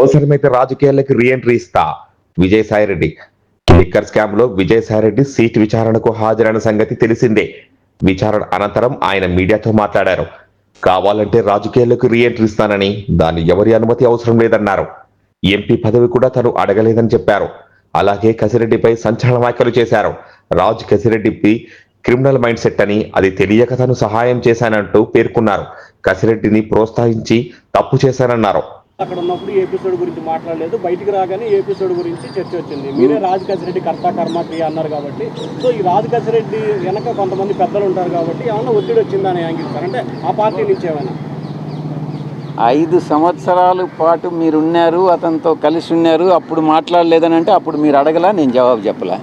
అవసరమైతే రాజకీయాలకు రీఎంట్రీ ఇస్తా. విజయసాయిరెడ్డి. లిక్కర్ స్కామ్లో విజయసాయిరెడ్డి సీట్ విచారణకు హాజరైన సంగతి తెలిసిందే. విచారణ అనంతరం ఆయన మీడియాతో మాట్లాడారు. కావాలంటే రాజకీయాలకు రీఎంట్రీ ఇస్తానని దాని ఎవరి అనుమతి అవసరం లేదన్నారు. ఎంపీ పదవి కూడా తను అడగలేదని చెప్పారు. అలాగే కసిరెడ్డిపై సంచలన వ్యాఖ్యలు చేశారు. రాజ్ కసిరెడ్డిపై క్రిమినల్ మైండ్ సెట్ అని అది తెలియక తను సహాయం చేశానంటూ పేర్కొన్నారు. కసిరెడ్డిని ప్రోత్సహించి తప్పు చేశానన్నారు. అక్కడ ఉన్నప్పుడు ఈ ఎపిసోడ్ గురించి మాట్లాడలేదు. బయటికి రాగానే ఈ ఎపిసోడ్ గురించి చర్చ వచ్చింది. మీరే రాజు కసిరెడ్డి కర్త కర్మ క్రియ అన్నారు కాబట్టి. సో ఈ రాజు కసిరెడ్డి వెనక కొంతమంది పెద్దలు ఉంటారు కాబట్టి ఏమన్నా ఒత్తిడి వచ్చిందని యాంగిల్ సార్ అంటే ఆ పార్టీ నుంచి ఏమైనా? ఐదు సంవత్సరాల పాటు మీరున్నారు అతనితో కలిసి ఉన్నారు అప్పుడు మాట్లాడలేదని అంటే అప్పుడు మీరు అడగలా నేను జవాబు చెప్పలా?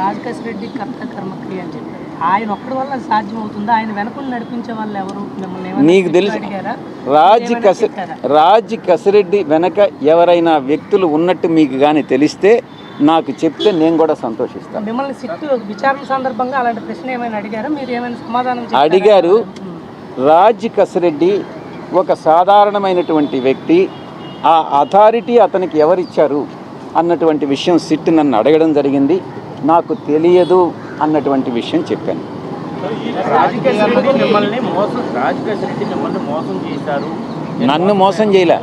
రాజకేశ్ రెడ్డి కర్త కర్మక్రియ అని చెప్పారు. ఆయన ఒక్కడి వల్ల సాధ్యం అవుతుందా ఆయన వెనకులు నడిపించే వాళ్ళు ఎవరు? మిమ్మల్ని నీకు తెలుసు? రాజ్ కసి? రాజ్ కసిరెడ్డి వెనక ఎవరైనా వ్యక్తులు ఉన్నట్టు మీకు కానీ తెలిస్తే నాకు చెప్తే నేను కూడా సంతోషిస్తాను. మిమ్మల్ని సిట్టు విచారణ సందర్భంగా అలాంటి ప్రశ్న ఏమైనా అడిగారా? మీరు ఏమైనా సమాధానం? అడిగారు. రాజ్ కసిరెడ్డి ఒక సాధారణమైనటువంటి వ్యక్తి. ఆ అథారిటీ అతనికి ఎవరిచ్చారు? అన్నటువంటి విషయం సిట్ నన్ను అడగడం జరిగింది. నాకు తెలియదు. అన్నటువంటి విషయం చెప్పాను. నన్ను మోసం చేయలే.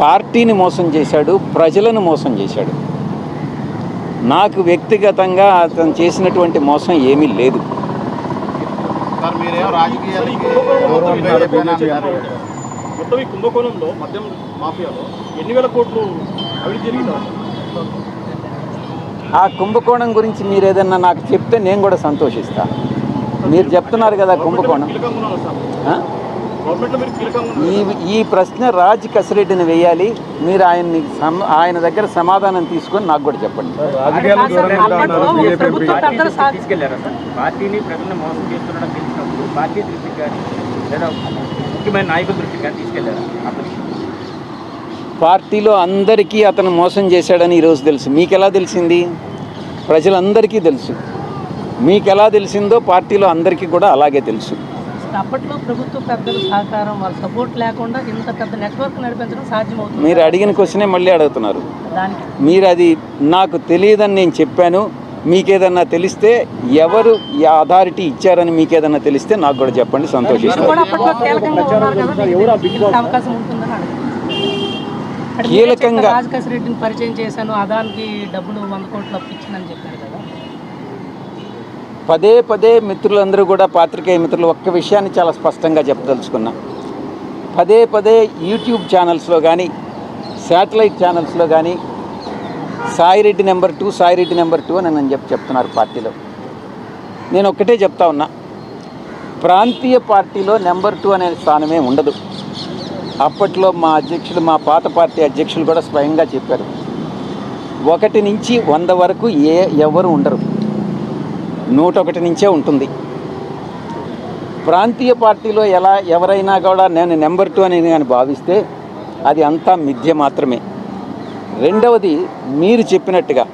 పార్టీని మోసం చేశాడు ప్రజలను మోసం చేశాడు. నాకు వ్యక్తిగతంగా అతను చేసినటువంటి మోసం ఏమీ లేదు. కుంభకోణంలో మద్యం మాఫియాలో ఎన్ని వేల కోట్లు అవినీతి జరిగిందా? ఆ కుంభకోణం గురించి మీరు ఏదన్నా నాకు చెప్తే నేను కూడా సంతోషిస్తాను మీరు చెప్తున్నారు కదా కుంభకోణం. ఈ ఈ ప్రశ్న రాజ్ కసిరెడ్డిని వేయాలి. మీరు ఆయన్ని ఆయన దగ్గర సమాధానం తీసుకొని నాకు కూడా చెప్పండి. పార్టీలో అందరికీ అతను మోసం చేశాడని ఈరోజు తెలుసు. మీకు ఎలా తెలిసింది? ప్రజలందరికీ తెలుసు. మీకు ఎలా తెలిసిందో పార్టీలో అందరికీ కూడా అలాగే తెలుసు. అప్పట్లో ప్రభుత్వ పెద్దల సహకారం వాళ్ళ సపోర్ట్ లేకుండా ఇంత పెద్ద నెట్వర్క్ నడిపించడం సాధ్యం అవుతుంది మీరు అడిగిన క్వశ్చనే మళ్ళీ అడుగుతున్నారు. మీరు అది నాకు తెలియదని నేను చెప్పాను. మీకేదన్నా తెలిస్తే ఎవరు అథారిటీ ఇచ్చారని మీకేదన్నా తెలిస్తే నాకు కూడా చెప్పండి. సంతోషిస్తాను. కీలకంగా రాజకేశ్ రెడ్డిని పరిచయం చేశాను అదానికి డబ్బులు వంద కోట్లు అప్పించానని చెప్పారు కదా. పదే పదే మిత్రులందరూ కూడా పాత్రికేయ మిత్రులు ఒక్క విషయాన్ని చాలా స్పష్టంగా చెప్పదలుచుకున్నా. పదే పదే యూట్యూబ్ ఛానల్స్లో కానీ శాటిలైట్ ఛానల్స్లో కానీ Sai Reddy number two Sai Reddy number two అని నన్ను చెప్పి చెప్తున్నారు పార్టీలో. నేను ఒక్కటే చెప్తా ఉన్నా ప్రాంతీయ పార్టీలో నెంబర్ టూ అనే స్థానమే ఉండదు. అప్పట్లో మా అధ్యక్షులు మా పాత పార్టీ అధ్యక్షులు కూడా స్వయంగా చెప్పారు. ఒకటి నుంచి వంద వరకు ఏ ఎవరు ఉండరు. నూట ఒకటి నుంచే ఉంటుంది. ప్రాంతీయ పార్టీలో ఎలా ఎవరైనా కూడా నేను నెంబర్ టూ అని కానీ భావిస్తే అది అంతా మిథ్య మాత్రమే. రెండవది మీరు చెప్పినట్టుగా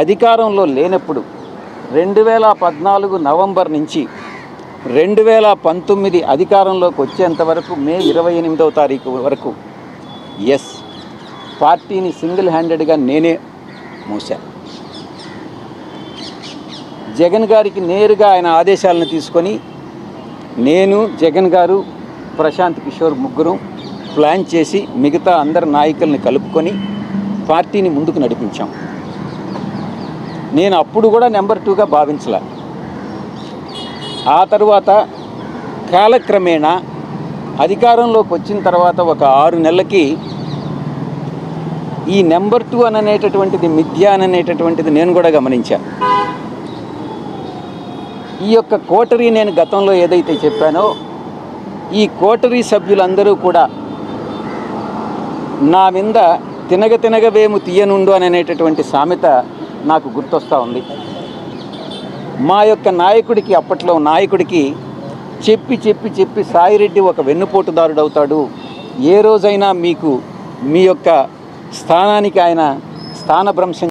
అధికారంలో లేనప్పుడు రెండు వేల పద్నాలుగు నవంబర్ నుంచి రెండు వేల పంతొమ్మిది అధికారంలోకి వచ్చేంత వరకు మే ఇరవై ఎనిమిదవ తారీఖు వరకు ఎస్ పార్టీని సింగిల్ హ్యాండెడ్గా నేనే మూశాను జగన్ గారికి నేరుగా ఆయన ఆదేశాలను తీసుకొని నేను జగన్ గారు ప్రశాంత్ కిషోర్ ముగ్గురు ప్లాన్ చేసి మిగతా అందరి నాయకుల్ని కలుపుకొని పార్టీని ముందుకు నడిపించాం. నేను అప్పుడు కూడా నెంబర్ టూగా భావించలే. ఆ తరువాత కాలక్రమేణా అధికారంలోకి వచ్చిన తర్వాత ఒక ఆరు నెలలకి ఈ నెంబర్ టూ అని అనేటటువంటిది మిథ్య అని అనేటటువంటిది నేను కూడా గమనించాను ఈ యొక్క కోటరీ నేను గతంలో ఏదైతే చెప్పానో ఈ కోటరీ సభ్యులందరూ కూడా నా మీద తినగ తినగవేము తీయనుండు అని అనేటటువంటి సామెత నాకు గుర్తొస్తూ ఉంది. మా యొక్క నాయకుడికి అప్పట్లో నాయకుడికి చెప్పి చెప్పి చెప్పి సాయిరెడ్డి ఒక వెన్నుపోటుదారుడు అవుతాడు ఏ రోజైనా మీకు మీ యొక్క స్థానానికి ఆయన స్థానభ్రంశం